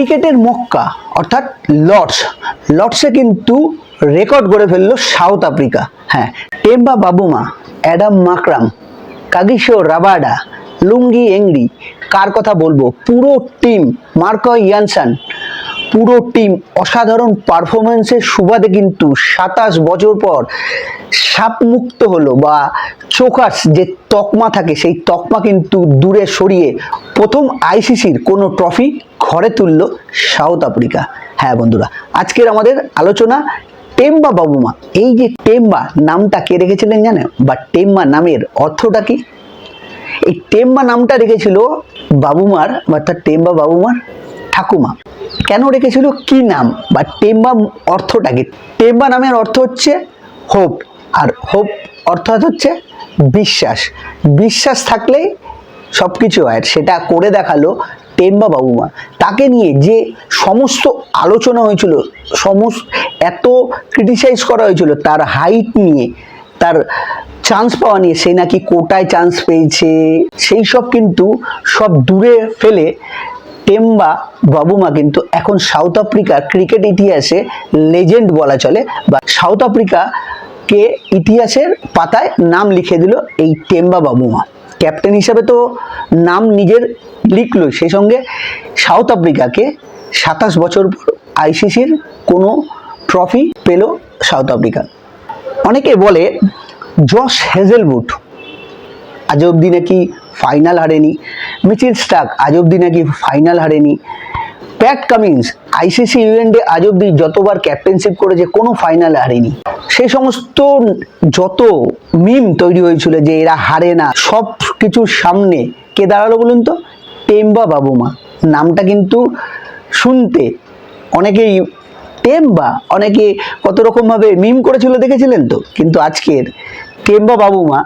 ক্রিকেটের মক্কা, অর্থাৎ লর্ডস। লর্ডসে কিন্তু রেকর্ড গড়ে ফেলল সাউথ আফ্রিকা। হ্যাঁ Temba Bavuma, Adam Markram Kagiso Rabada, Lungi angry, কার কথা বলব? পুরো টিম, মার্কো ইয়ানসান পুরো টিম অসাধারণ পারফরমেন্সের সুবাদে কিন্তু সাতাশ বছর পর সাপমুক্ত হলো বা চোকার্স যে তকমা থাকে, সেই তকমা কিন্তু দূরে সরিয়ে প্রথম আইসিসির কোনো ট্রফি ঘরে তুললো সাউথ আফ্রিকা। হ্যাঁ বন্ধুরা, আজকের আমাদের আলোচনা টেম্বা বাবুমা। এই যে টেম্বা নামটা কে রেখেছিলেন জানেন? বা টেম্বা নামের অর্থটা কি? এই টেম্বা নামটা রেখেছিল বাবুমার, অর্থাৎ টেম্বা বাবুমার ঠাকুমা। কেন রেখেছিল? কি নাম বা টেম্বা অর্থটা কি? টেম্বা নামের অর্থ হচ্ছে হোপ। আর হোপ অর্থাৎ হচ্ছে বিশ্বাস। বিশ্বাস থাকলেই সব কিছু হয় সেটা করে দেখাল টেম্বা বাবুমা। তাকে নিয়ে যে সমস্ত আলোচনা হয়েছিল, সমস্ত এত ক্রিটিসাইজ করা হয়েছিল, তার হাইট নিয়ে, তার চান্স পাওয়া নিয়ে, সে নাকি কোটায় চান্স পেয়েছে, সেই সব কিন্তু সব দূরে ফেলে টেম্বা বাবুমা কিন্তু এখন সাউথ আফ্রিকার ক্রিকেট ইতিহাসে লেজেন্ড বলা চলে বা সাউথ আফ্রিকাকে ইতিহাসের পাতায় নাম লিখে দিল এই টেম্বা বাবুমা। ক্যাপ্টেন হিসাবে তো নাম নিজের লিখলই সেই সঙ্গে সাউথ আফ্রিকাকে সাতাশ বছর পর আইসিসির কোনো ট্রফি পেল সাউথ আফ্রিকা। অনেকে বলে জশ হেজেলউড আজ অবধি নাকি ফাইনাল হারেনি। মিচিল স্টাক আজ অবধি নাকি ফাইনাল হারেনি। প্যাট কামিন্স আইসিসি ইভেন্টে আজ অবধি যতবার ক্যাপ্টেনশিপ করেছে, কোনো ফাইনাল হারেনি। সেই সমস্ত যত মিম তৈরি হয়েছিল যে এরা হারে না, সব কিছুর সামনে কে দাঁড়াল বলুন তো? Temba Bavuma. নামটা কিন্তু শুনতে অনেকেই টেম্বা, অনেকে কত রকমভাবে মিম করেছিল, দেখেছিলেন তো? কিন্তু আজকের টেম্বা বাবুমা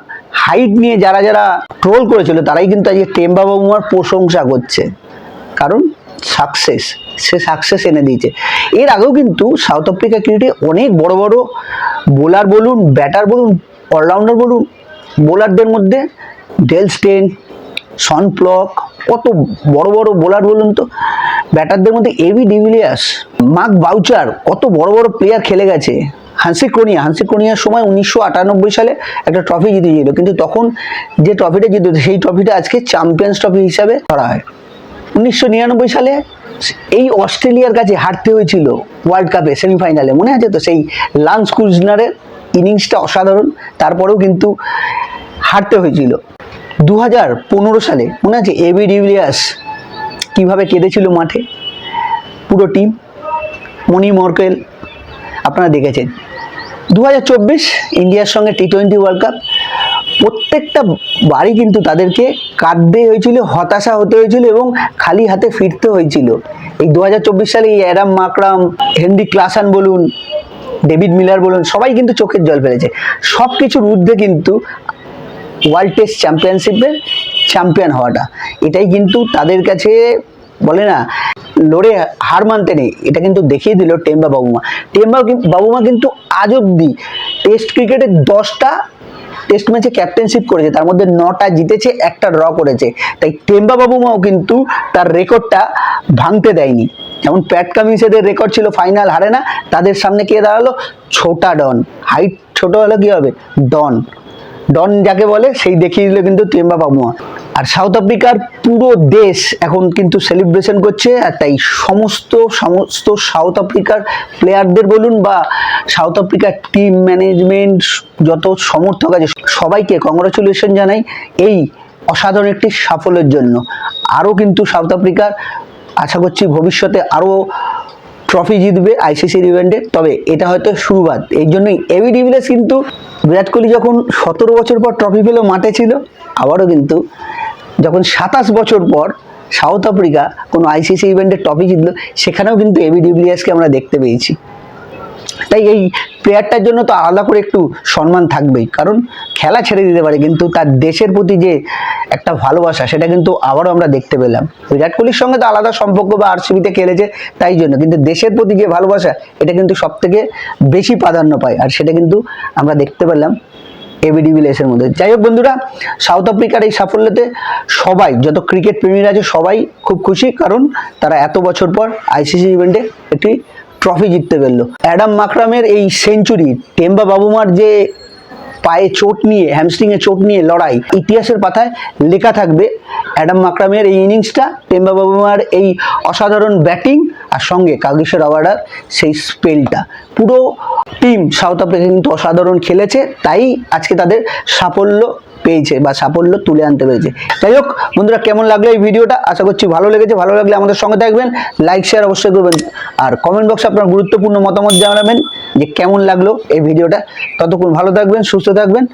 হাইট নিয়ে যারা যারা ট্রোল করেছিল, তারাই কিন্তু আজকে টেম্বা বাবুমার প্রশংসা করছে। কারণ সাকসেস সে সাকসেস এনে দিয়েছে। এর আগেও কিন্তু সাউথ আফ্রিকা ক্রিকেটে অনেক বড় বড় বোলার বলুন ব্যাটার বলুন অলরাউন্ডার বলুন বোলারদের মধ্যে ডেল স্টেন সন প্লক কত বড় বড় বোলার বলুন তো ব্যাটারদের মধ্যে এবি ডিভিলিয়াস মার্ক বাউচার কত বড় বড় প্লেয়ার খেলে গেছে। হান্সি ক্রোনিয়া হান্সি ক্রোনিয়ার সময় উনিশশো আটানব্বই সালে একটা ট্রফি জিতেছিল। কিন্তু তখন যে ট্রফিটা জিতে সেই ট্রফিটা আজকে চ্যাম্পিয়ন্স ট্রফি হিসাবে ধরা হয়। উনিশশো নিরানব্বই সালে এই অস্ট্রেলিয়ার কাছে হারতে হয়েছিল ওয়ার্ল্ড কাপে সেমিফাইনালে মনে আছে তো? সেই লান্স কুজনারের ইনিংসটা অসাধারণ। তারপরেও কিন্তু হারতে হয়েছিল। দু হাজার পনেরো সালে মনে আছে এবি ডিভিলিয়ার্স কীভাবে কেঁদেছিল মাঠে? পুরো টিম মনি মর্কেল, আপনারা দেখেছেন। দু হাজার চব্বিশ ইন্ডিয়ার সঙ্গে টি টোয়েন্টি ওয়ার্ল্ড কাপ প্রত্যেকটা বাড়ি কিন্তু তাদেরকে কাঁদতে হয়েছিল, হতাশা হতে হয়েছিল এবং খালি হাতে ফিরতে হয়েছিল। এই দু হাজার চব্বিশ সালে এই অ্যাডাম মাকরাম হেনরি ক্লাসান বলুন, ডেভিড মিলার বলুন, সবাই কিন্তু চোখের জল ফেলেছে। সব কিছুর ঊর্ধ্বে কিন্তু ওয়ার্ল্ড টেস্ট চ্যাম্পিয়নশিপের চ্যাম্পিয়ন হওয়াটা। এটাই কিন্তু তাদের কাছে বলে না লড়ে হার মানতে নেই। এটা কিন্তু দেখিয়ে দিল টেম্বা বাবুমা। টেম্বা বাবুমা কিন্তু আজ অব্দি টেস্ট ক্রিকেটে দশটা টেস্ট ম্যাচে ক্যাপ্টেনশিপ করেছে। তার মধ্যে নটা জিতেছে, একটা ড্র করেছে। তাই টেম্বা বাবুমাও কিন্তু তার রেকর্ডটা ভাঙতে দেয়নি। যেমন প্যাট কামিন্সেদের রেকর্ড ছিল, ফাইনাল হারে না, তাদের সামনে কে দাঁড়াল? ছোটা ডন। হাইট ছোট হলে কি হবে? ডন। ডন যাকে বলে, সেই দেখিয়ে দিল কিন্তু টেম্বা বাবুমা আর সাউথ আফ্রিকার পুরো দেশ এখন কিন্তু সেলিব্রেশন করছে আর তাই সমস্ত সমস্ত সাউথ আফ্রিকার প্লেয়ারদের বলুন বা সাউথ আফ্রিকার টিম ম্যানেজমেন্ট যত সমর্থক আছে, সবাইকে কংগ্রাচুলেশন জানাই এই অসাধারণ একটি সাফল্যের জন্য। আরও কিন্তু সাউথ আফ্রিকার, আশা করছি ভবিষ্যতে আরও ট্রফি জিতবে আইসিসির ইভেন্টে তবে এটা হয়তো সুবাদ এই জন্যই এবি ডিভিলিয়ার্স কিন্তু বিরাট কোহলি যখন সতেরো বছর পর ট্রফি পেল মাঠে ছিল, আবারও কিন্তু যখন সাতাশ বছর পর সাউথ আফ্রিকা কোনো আইসিসি ইভেন্টের ট্রফি জিতল, সেখানেও কিন্তু এবি ডিভিলিয়ার্সকে আমরা দেখতে পেয়েছি। তাই এই প্লেয়ারটার জন্য তো আলাদা করে একটু সম্মান থাকবেই। কারণ খেলা ছেড়ে দিতে পারে, কিন্তু তার দেশের প্রতি যে একটা ভালোবাসা, সেটা কিন্তু আবারও আমরা দেখতে পেলাম। বিরাট কোহলির সঙ্গে তো আলাদা সম্পর্ক বা আর আরসিবিতে খেলেছে তাই জন্য, কিন্তু দেশের প্রতি যে ভালোবাসা, এটা কিন্তু সব থেকে বেশি প্রাধান্য পায়। আর সেটা কিন্তু আমরা দেখতে পেলাম এবি ডিভিলিয়ার্সের মধ্যে। যাই হোক বন্ধুরা সাউথ আফ্রিকার এই সাফল্যতে সবাই, যত ক্রিকেট প্রেমীরা আছে, সবাই খুব খুশি। কারণ তারা এত বছর পর আইসিসি ইভেন্টে একটি ট্রফি জিততে পারল অ্যাডাম মাকরামের এই সেঞ্চুরি টেম্বা বাবুমার যে পায়ে চোট নিয়ে হ্যামস্ট্রিংয়ে চোট নিয়ে লড়াই, ইতিহাসের পাতায় লেখা থাকবে অ্যাডাম মাকরামের এই ইনিংসটা, টেম্বা বাবুমার এই অসাধারণ ব্যাটিং, আর সঙ্গে কাগিসের আওয়ার্ডার সেই স্পেলটা পুরো টিম সাউথ আফ্রিকা কিন্তু অসাধারণ খেলেছে, তাই আজকে তাদের সাফল্য পেয়েছে বা সাফল্য তুলে আনতে পেরেছে। যাই হোক, বন্ধুরা কেমন লাগল এই ভিডিওটা? আশা করছি ভালো লেগেছে। ভালো লাগলে আমাদের সঙ্গে থাকবেন। লাইক শেয়ার অবশ্যই করবেন। আর কমেন্ট বক্সে আপনার গুরুত্বপূর্ণ মতামত জানাবেন যে কেমন লাগল এই ভিডিওটা। ততক্ষণ ভালো থাকবেন, সুস্থ থাকবেন।